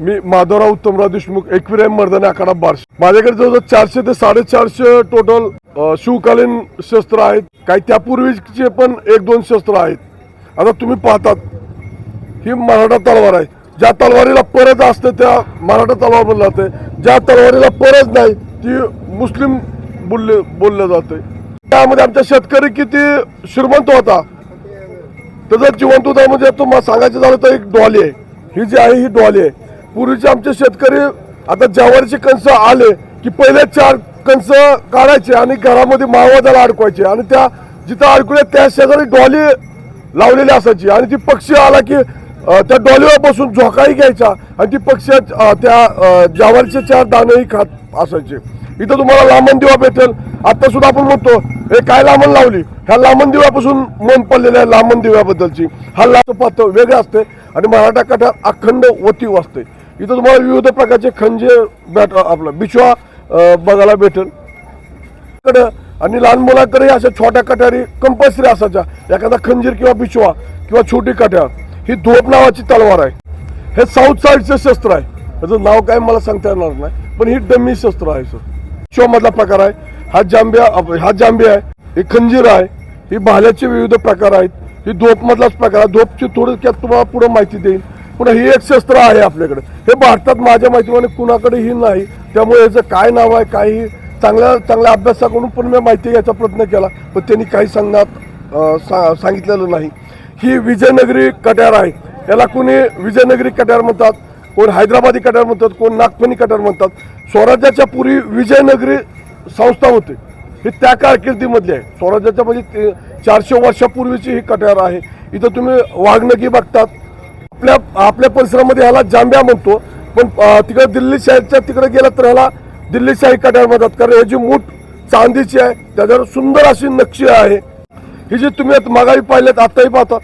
मी माधवराव उत्तमराव देशमुख एकविराम मर्दानी आखाडा बार्श. माझ्याकडे जवळजवळ चारशे ते साडेचारशे टोटल शिवकालीन शस्त्र आहेत. काही त्यापूर्वीचे पण एक दोन शस्त्र आहेत. आता तुम्ही पाहतात ही मराठा तलवार आहे. ज्या तलवारीला परत असते त्या मराठा तलवार बोललं जाते. ज्या तलवारीला परत नाही ती मुस्लिम बोलले बोललं जाते. त्यामध्ये आमच्या शेतकरी किती श्रीमंत होता. त्याचं जिवंत होता म्हणजे तुम्हाला सांगायचं झालं तर एक डॉली आहे. ही जी आहे ही डॉली आहे. पूर्वीचे आमचे शेतकरी आता ज्वारीचे कणस आले की पहिले चार कणस काढायचे आणि घरामध्ये मावाजाला अडकवायचे. आणि त्या जिथं अडकूया त्या शेजारी डॉली लावलेली असायची. आणि ती पक्षी आला की त्या डॉलीवर बसून झोकाही घ्यायचा. आणि ती पक्षी त्या अं, ज्वारीचे चार दाणेही खात असायचे. इथं तुम्हाला लांबण दिवा भेटेल. आता सुद्धा आपण म्हणतो हे काय लांबण लावली? ह्या लांबण दिव्यापासून मन पडलेलं आहे लांबण दिव्याबद्दलची. हा लाच पात्र वेगळं असते आणि मराठा काठात अखंड वती असते इथं तुम्हाला विविध प्रकारचे खंजे भेट आपलं बिछवा बघायला भेटेल. कडं आणि लहान मुलांकडे अशा छोट्या कट्यारी कंपल्सरी असायच्या. एखादा खंजीर किंवा बिछवा किंवा छोटी कट्यार ही धोप नावाची तलवार आहे. हे साऊथ साईडचं शस्त्र आहे. त्याचं नाव काय मला सांगता येणार नाही पण ही डमी शस्त्र आहे सर बिछवा मधला प्रकार आहे. हा जांबिया हा जांबिया आहे ही खंजीर आहे ही भाल्याचे विविध प्रकार आहेत ही धोप मधलाच प्रकार आहे. धोपची थोडक्यात तुम्हाला पुढे माहिती देईल पुन्हा ही एक शस्त्र आहे आपल्याकडे. हे भारतात माझ्या माहितीमध्ये कुणाकडेही नाही. त्यामुळे याचं काय नाव आहे काही चांगल्या चांगल्या अभ्यासाकडून पण मी माहिती घ्यायचा प्रयत्न केला पण त्यांनी काही सांगण्यात सा- सांगितलेलं नाही. ही विजयनगरी कट्यार आहे. याला कोणी विजयनगरी कट्यार म्हणतात कोण हैदराबादी कट्यार म्हणतात कोण नागपणी कट्यार म्हणतात. स्वराज्याच्या पूर्वी विजयनगरी संस्था होती. ही त्या कारकिर्दीमधली आहे. स्वराज्याच्या म्हणजे ते चारशे वर्षापूर्वीची ही कट्यार आहे. इथं तुम्ही वाघनगी बघतात. आपल्या आपल्या परिसरामध्ये ह्याला जांब्या म्हणतो. पण तिकडे दिल्ली शाहीच्या तिकडे गेलं तर ह्याला दिल्ली शाही कट्यार म्हणतात. कारण ह्याची मूठ चांदीची आहे. त्याच्यावर सुंदर अशी नक्षी आहे. ही जी तुम्ही आता पाहिलेत आत्ताही पाहता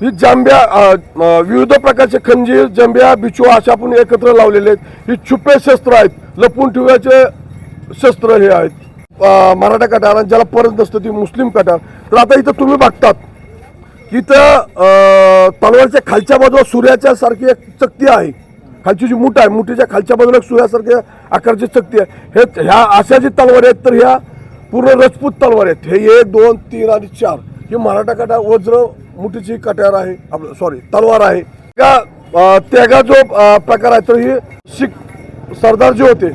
ही जांब्या विविध प्रकारचे खंजीर जांब्या बिचवा अशा आपण एकत्र लावलेले आहेत. ही छुपे शस्त्र आहेत. लपून ठेवायचे शस्त्र हे आहेत. मराठा कटार आणि ज्याला परत नसतं ती मुस्लिम कटार तर आता इथं तुम्ही बघतात इथं तलवारच्या खालच्या बाजूला सूर्याच्या सारखी एक चकती आहे. खालची जी मुठ आहे मुठीच्या खालच्या बाजूला एक सूर्यासारख्या आकारची चकती आहे. हे ह्या अशा जी तलवारी आहेत तर ह्या पूर्ण रजपूत तलवार आहेत. हे एक दोन तीन आणि चार. ही मराठा कटार वज्र मुठीची कट्यार आहे आपलं सॉरी तलवार आहे. त्या त्यागा जो प्रकार आहे. तर ही शिख सरदार जे होते.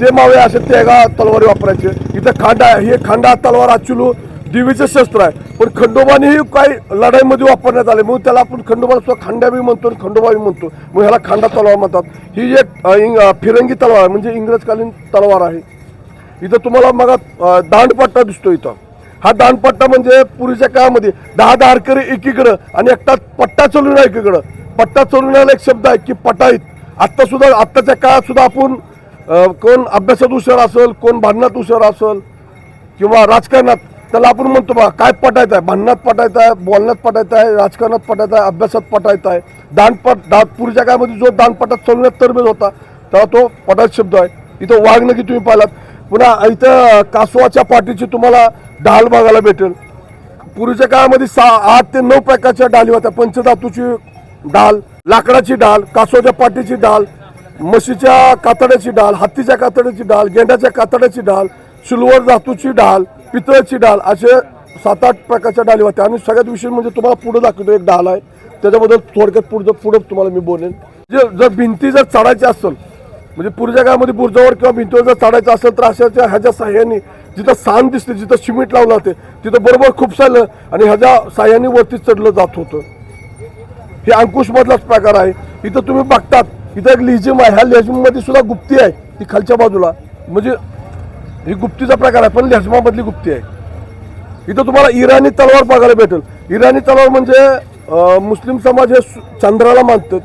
ते मावे असे तेगा तलवारी वापरायचे. इथं खांडा आहे. हे खांडा तलवार अचुलू देवीचं शस्त्र आहे. पण खंडोबानेही काही लढाईमध्ये वापरण्यात आले. म्हणून त्याला आपण खंडोबा सुद्धा खांड्याबी म्हणतो आणि खंडोबाबी म्हणतो. मग ह्याला खांडा तलवार म्हणतात. ही एक इंग- फिरंगी तलवार आहे म्हणजे इंग्रजकालीन तलवार आहे. इथं तुम्हाला मग दांडपट्टा दिसतो इथं. हा दांडपट्टा म्हणजे पूर्वीच्या काळामध्ये दहा दहा हरकरी एकीकडं आणि एकटा पट्टा चलून एकीकडं. पट्टा चलवण्याला एक शब्द आहे की पटाईत. आत्ता सुद्धा आत्ताच्या काळात सुद्धा आपण कोण अभ्यासात हुशार असेल कोण भांडणात हुशार असेल किंवा राजकारणात त्याला आपण म्हणतो बा काय पटायचं आहे? भांडणात पटायचं आहे बोलण्यात पटायचं आहे राजकारणात पटायचं आहे अभ्यासात पटायचं आहे. दानपट दात पूर्वीच्या काळामध्ये जो दानपटात चालवण्यात तरबेज होता तेव्हा तो पटायत शब्द आहे. इथं वागणं की तुम्ही पाहिलात. पुन्हा इथं कासवाच्या पाठीची तुम्हाला ढाल बघायला भेटेल. पूर्वीच्या काळामध्ये सहा आठ ते नऊ प्रकारच्या डाली होत्या. पंचधातूची डाल लाकडाची डाल कासवाच्या पाठीची डाल म्हशीच्या कातड्याची डाल हत्तीच्या कातड्याची डाल गेंड्याच्या कातड्याची डाल सिल्वर धातूची डाल पितळाची डाल असे सात आठ प्रकारच्या डाली होत्या. आणि सगळ्यात विशेष म्हणजे तुम्हाला पुढे दाखवतो एक डाल आहे. त्याच्याबद्दल थोडक्यात पुढं पुढं तुम्हाला मी बोलेन. जे जर भिंती जर चढायची असेल म्हणजे पुढच्या काळामध्ये बुर्जावर किंवा भिंतीवर जर चढायचं असेल तर अशाच्या ह्याच्या साह्याने जिथं सान दिसते जिथं शिमिट लावलं जाते तिथं बरोबर खूप सारलं आणि ह्याच्या साह्याने वरती चढलं जात होतं. हे अंकुशमधलाच प्रकार आहे. इथं तुम्ही बघतात इथं एक लिजिम आहे. ह्या लेझिममध्ये सुद्धा गुप्ती आहे ती खालच्या बाजूला. म्हणजे ही गुप्तीचा प्रकार आहे पण लेझिमामधली गुप्ती आहे. इथं तुम्हाला इराणी तलवार बघायला भेटेल. इराणी तलवार म्हणजे मुस्लिम समाज हे चंद्राला मानतात.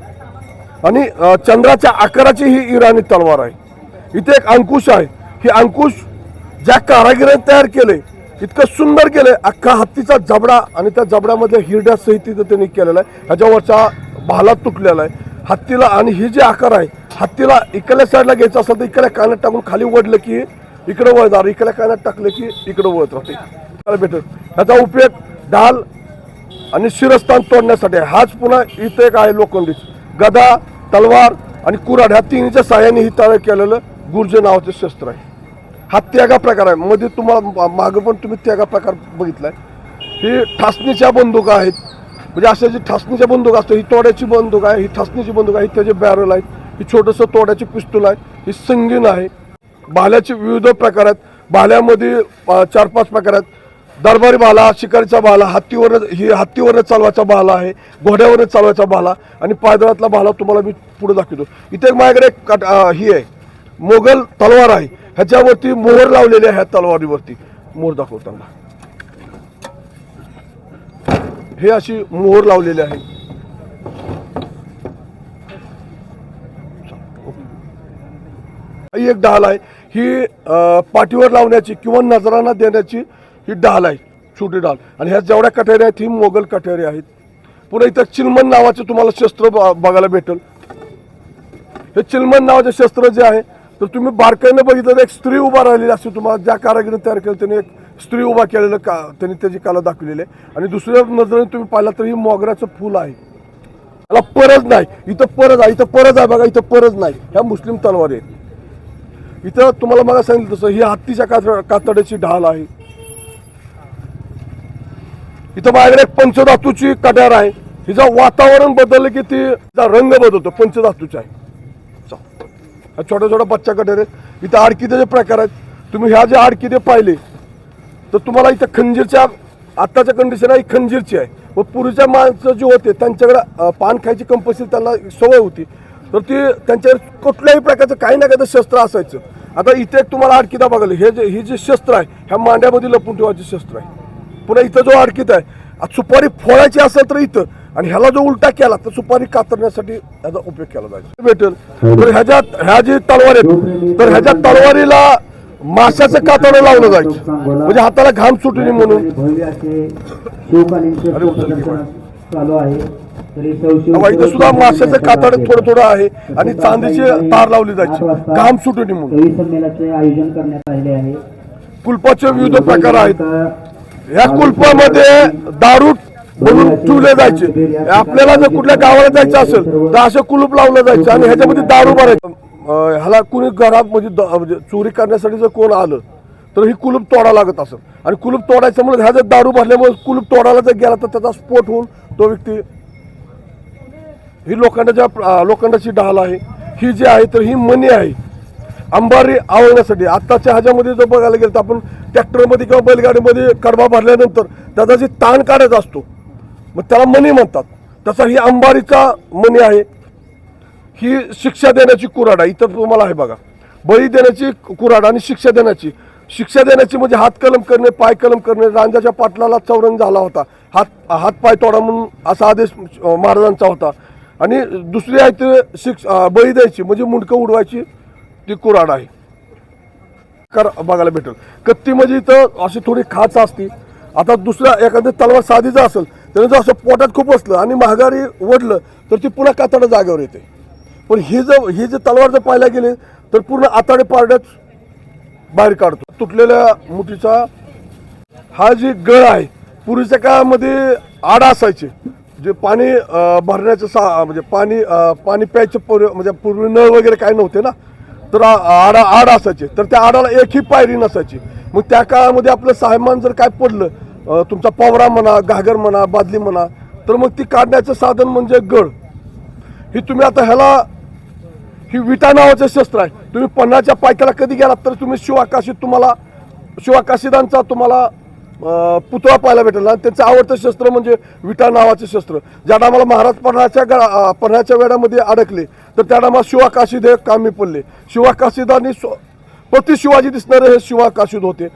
आणि चंद्राच्या आकाराची ही इराणी तलवार आहे. इथे एक अंकुश आहे. ही अंकुश ज्या कारागिराने तयार केले इतकं सुंदर केले अख्खा हत्तीचा जबडा आणि त्या जबड्यामध्ये हिरड्या तिथं त्यांनी केलेला आहे. ह्याच्यावरचा भाला तुटलेला आहे. हत्तीला आणि ही जे आकार आहे हत्तीला इकडल्या साईडला घ्यायचं असेल तर इकडल्या कानात टाकून खाली वडलं की इकडं वळणार इकडल्या कानात टाकलं की इकडं वळत राहते. भेटत. ह्याचा उपयोग ढाल आणि शिरस्थान तोडण्यासाठी हाच पुन्हा इथं एक आहे लोखंडीच. गदा तलवार आणि कुऱ्हाड ह्या तिन्हीच्या साह्याने ही तयार केलेलं गुर्ज नावाचं शस्त्र आहे. हा त्यागा प्रकार आहे. मध्ये तुम्हाला मागं पण तुम्ही त्यागा प्रकार बघितला आहे ही ठासणीच्या बंदुका आहेत. म्हणजे अशा जी ठासणीच्या बंदूक असतो ही तोड्याची बंदूक आहे ही ठासणीची बंदूक आहे त्याचे बॅरल आहेत ही छोटंसं तोड्याची पिस्तूल आहे ही संगीन आहे. भाल्याचे विविध प्रकार आहेत. भाल्यामध्ये चार पाच प्रकार आहेत. दरबारी भाला शिकारीचा भाला हत्तीवर ही हत्तीवरनं चालवायचा भाला आहे घोड्यावरनं चालवायचा भाला आणि पायदळातला भाला तुम्हाला मी पुढे दाखवतो. इथे एक माझ्याकडे एक ही आहे. मोगल तलवार आहे. ह्याच्यावरती मोहर लावलेली आहे ह्या तलवारीवरती. मोहर दाखवताना हे अशी मोहर लावलेली आहे. ही एक ढाल आहे. ही पाठीवर लावण्याची किंवा नजरांना देण्याची ही ढाल आहे छोटी ढाल. आणि ह्या जेवढ्या कट्यारी आहेत ही मोगल कट्यारी आहेत. पुन्हा इथं चिलमन नावाचे तुम्हाला शस्त्र ब- बघायला भेटेल. हे चिलमन नावाचे शस्त्र जे आहे तर तुम्ही बारकाईनं बघितलं तर एक स्त्री उभा राहिलेली असते तुम्हाला. ज्या कारागिरीने तयार केलं त्यांनी एक स्त्री उभा केलेलं का त्यांनी त्याची कला दाखवलेली आहे. आणि दुसऱ्या नजरेने तुम्ही पाहिला तर ही मोगऱ्याचं फुल आहे. त्याला परज नाही. इथं परज आहे. इथं परज आहे बघा इथं परज नाही. ह्या मुस्लिम तलवारी आहेत. इथं तुम्हाला मला सांगितलं तसं ही हत्तीच्या कात कातड्याची ढाल आहे. इथं माझ्याकडे एक पंचधातूची कट्यार आहे. हिचं वातावरण बदललं की ती तिचा रंग बदलतो. पंचधातूचा आहे. हा छोट्या छोट्या बच्चा कट्यार आहेत. इथं आडकिदेचे प्रकार आहेत. तुम्ही ह्या ज्या आडकिदे पाहिले तर तुम्हाला इथं खंजीरच्या आत्ताच्या कंडिशन आहे खंजीरची आहे. व पूर्वीच्या माणसं जे होते त्यांच्याकडे पान खायची कंपल्सरी त्यांना सवय होती. तर ती त्यांच्याकडे कुठल्याही प्रकारचं काही ना काही शस्त्र असायचं. आता इथे एक तुम्हाला आडकिदा बघायला हे जे हे जे शस्त्र आहे ह्या मांड्यामध्ये लपून ठेवायचे शस्त्र आहे. पुन्हा इथं जो अडकित आहे सुपारी फोडायची असेल तर इथं आणि ह्याला जो उलटा केला तर सुपारी कातरण्यासाठी ह्याचा उपयोग केला जायचा. भेटेल. तर ह्याच्यात ह्या जी तलवार आहेत तर ह्याच्या तलवारीला माशाचं कातडं लावलं जायचं म्हणजे हाताला घाम सुटू नये म्हणून इथं सुद्धा माशाचं कातड थोडं थोडं आहे आणि चांदीची तार लावली जायची. घाम सुटू नये म्हणून आयोजन करण्यात आले आहे. कुलपाचे विविध प्रकार आहेत. ह्या कुलपामध्ये दारू बनवून ठेवले जायचे. आपल्याला जर कुठल्या गावाला जायचं असेल तर असं कुलूप लावलं जायचं आणि ह्याच्यामध्ये दारू भरायचं. ह्याला कुणी घरात म्हणजे द- म्हणजे चोरी करण्यासाठी जर कोण आलं तर ही कुलूप तोडा लागत असेल. आणि कुलूप तोडायचं म्हणून ह्या जर दारू भरल्यामुळे कुलूप तोडायला जर गेला तर त्याचा स्फोट होऊन तो व्यक्ती ही लोखंडाच्या लोखंडाची ढाल आहे. ही जी आहे तर ही मनी आहे. अंबारी आवळण्यासाठी. आत्ताच्या ह्याच्यामध्ये जर बघायला गेलं तर आपण ट्रॅक्टरमध्ये किंवा बैलगाडीमध्ये कडबा भरल्यानंतर त्याचा जे ताण काढायचा असतो मग त्याला मनी म्हणतात. तसा ही अंबारीचा मनी आहे. ही शिक्षा देण्याची कुऱ्हाड आहे. इथं तुम्हाला आहे बघा. बळी देण्याची कुऱ्हाड आणि शिक्षा देण्याची. शिक्षा देण्याची म्हणजे हात कलम करणे पाय कलम करणे. रांजाच्या पाटलाला चौरंग झाला होता. हात हात पाय तोडा म्हणून असा आदेश महाराजांचा होता. आणि दुसरी आहे ते शिक्ष बळी द्यायची. म्हणजे मुंडकं उडवायची ती कुऱ्हाड आहे. कर बघायला भेटेल. कत्ती म्हणजे इथं अशी थोडी खाच असती. आता दुसऱ्या एखाद्या तलवार साधीचं असेल त्याने जर असं पोटात खूप असलं आणि महागारी ओढलं तर ती पुन्हा कातडा जागेवर येते. पण ही जर ही जर तलवार जर पाहायला गेली तर पूर्ण आताडे पारड्याच बाहेर काढतो. तुटलेल्या मुठीचा हा जी गळ आहे पूर्वीच्या काळामध्ये आडा असायचे. जे पाणी भरण्याचं सा म्हणजे पाणी पाणी प्यायचं पूर्वी म्हणजे पूर्वी नळ वगैरे काही नव्हते ना तर आ- आडा आड असायचे. तर त्या आडाला एकही पायरी नसायची. मग त्या काळामध्ये आपलं सायमान जर काय पडलं तुमचा पवरा म्हणा घागर म्हणा बादली म्हणा तर मग ती काढण्याचं साधन म्हणजे गळ. ही तुम्ही आता ह्याला ही विटा नावाचं शस्त्र आहे. तुम्ही पन्नाच्या पायथ्याला कधी गेलात तर तुम्ही शिवाकाशीत तुम्हाला शिवाकाशीदांचा तुम्हाला पुतळा पाहायला भेटेल. आणि त्यांचं आवडतं शस्त्र म्हणजे विटा नावाचं शस्त्र. ज्या टायमाला महाराज पन्हाच्या गळा पन्हाच्या वेळामध्ये अडकले तर त्या टायमाला शिवाकाशीद हे कामी पडले. शिवाकाशीदांनी स्व- प्रति शिवाजी दिसणारे हे शिवाकाशीद होते.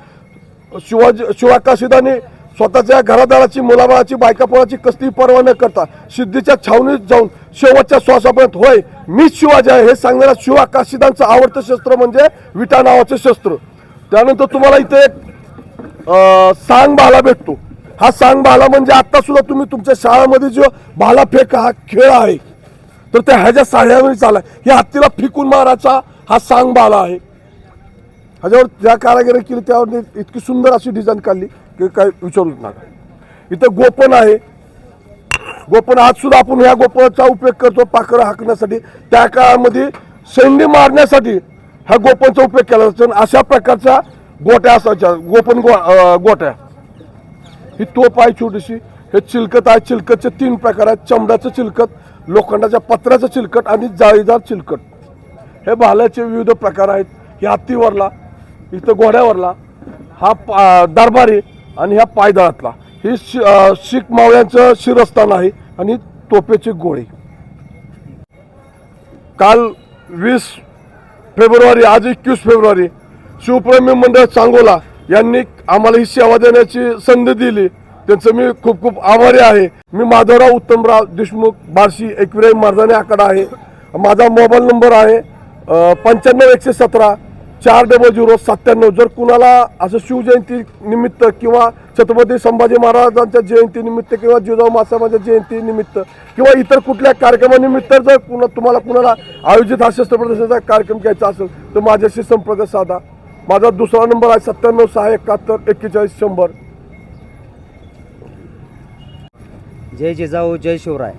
शिवाजी शिवाकाशीदांनी स्वतःच्या घरादाराची मुलाबाळाची बायकापोळाची कसली पर्वा न करता सिद्धीच्या छावणीत जाऊन शेवटच्या श्वासापर्यंत होय. मीच शिवाजी आहे हे सांगणाऱ्या शिवाकाशीदांचं आवडतं शस्त्र म्हणजे विटा नावाचं शस्त्र. त्यानंतर तुम्हाला इथे एक सांग भाला भेटतो. हा सांग भाला म्हणजे आता सुद्धा तुम्ही तुमच्या शाळेमध्ये जो भाला फेक हा खेळ आहे तर त्या ह्याच्या साह्यावर चाला हे हत्तीला फिकून मारायचा हा सांग भाला आहे. ह्याच्यावर ज्या कारागिरी केली त्यावर इतकी सुंदर अशी डिझाईन काढली की काय विचारूच नका. इथं गोपन आहे. गोपन आज सुद्धा आपण ह्या गोपनाचा उपयोग करतो पाखरं हाकण्यासाठी. त्या काळामध्ये सैन्य मारण्यासाठी ह्या गोपनचा उपयोग केला जातो. आणि अशा प्रकारच्या गोट्या असायच्या. गोपन गो गोट्या. ही तोप आहे छोटीशी. हे चिलकत आहे. चिलकतचे तीन प्रकार आहेत. चमड्याचं चिलकत लोखंडाच्या पत्र्याचं चिलकट आणि जाळीदार चिलकट हे भाल्याचे विविध प्रकार आहेत. हे हत्तीवरला इथं घोड्यावरला हा पा दरबारी आणि ह्या पायदळातला. ही शीख मावळ्यांचं शिरस्थान आहे आणि तोपेची गोळी. काल वीस फेब्रुवारी आज एकवीस फेब्रुवारी शिवप्रेमी मंडळ सांगोला यांनी आम्हाला ही सेवा देण्याची संधी दिली. त्यांचं मी खूप खूप आभारी आहे. मी माधवराव उत्तमराव देशमुख बार्शी एकविराई मार्जाने आकडा आहे. माझा मोबाईल नंबर आहे पंच्याण्णव एकशे सतरा चार डबल झिरो सत्त्याण्णव. जर कुणाला असं शिवजयंती निमित्त किंवा छत्रपती संभाजी महाराजांच्या जयंतीनिमित्त किंवा जिजाऊ मासामाच्या जयंतीनिमित्त किंवा इतर कुठल्या कार्यक्रमानिमित्त जर कुणा तुम्हाला कुणाला आयोजित हा शस्त्र प्रदर्शनाचा कार्यक्रम घ्यायचा असेल तर माझ्याशी संपर्क साधा. माझा दुसरा नंबर आहे सत्त्याण्णव सहा एकाहत्तर एक्केचाळीस शंभर. जय जिजाऊ जय शिवराय.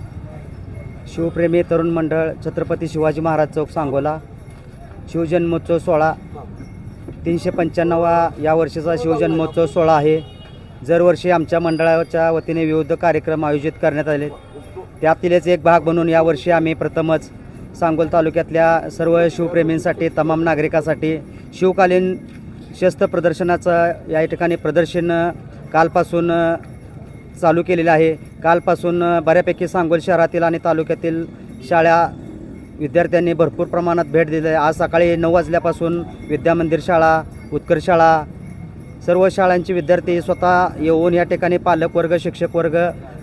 शिवप्रेमी तरुण मंडळ छत्रपती शिवाजी महाराज चौक सांगोला. शिवजन्मोत्सव सोहळा तीनशे पंच्याण्णवा या वर्षीचा शिवजन्मोत्सव सोहळा आहे. दरवर्षी आमच्या मंडळाच्या वतीने विविध कार्यक्रम आयोजित करण्यात आले. त्यातीलच एक भाग म्हणून यावर्षी आम्ही प्रथमच सांगोल तालुक्यातल्या सर्व शिवप्रेमींसाठी तमाम नागरिकांसाठी शिवकालीन शस्त्र प्रदर्शनाचं या ठिकाणी प्रदर्शन कालपासून चालू केलेलं आहे. कालपासून बऱ्यापैकी सांगोल शहरातील आणि तालुक्यातील शाळा विद्यार्थ्यांनी भरपूर प्रमाणात भेट दिली. आहे आज सकाळी नऊ वाजल्यापासून विद्यामंदिर शाळा उत्कर्ष शाळा सर्व शाळांचे विद्यार्थी स्वतः येऊन या ठिकाणी पालक वर्ग शिक्षक वर्ग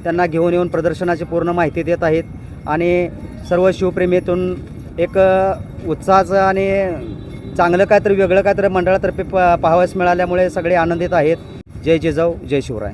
त्यांना घेऊन येऊन प्रदर्शनाची पूर्ण माहिती देत आहेत. आणि सर्व शिवप्रेमीतून एक उत्साहाचं आणि चांगलं काहीतरी वेगळं काहीतरी मंडळातर्फे प पाहावयास मिळाल्यामुळे सगळे आनंदित आहेत. जय जिजाऊ जय शिवराय.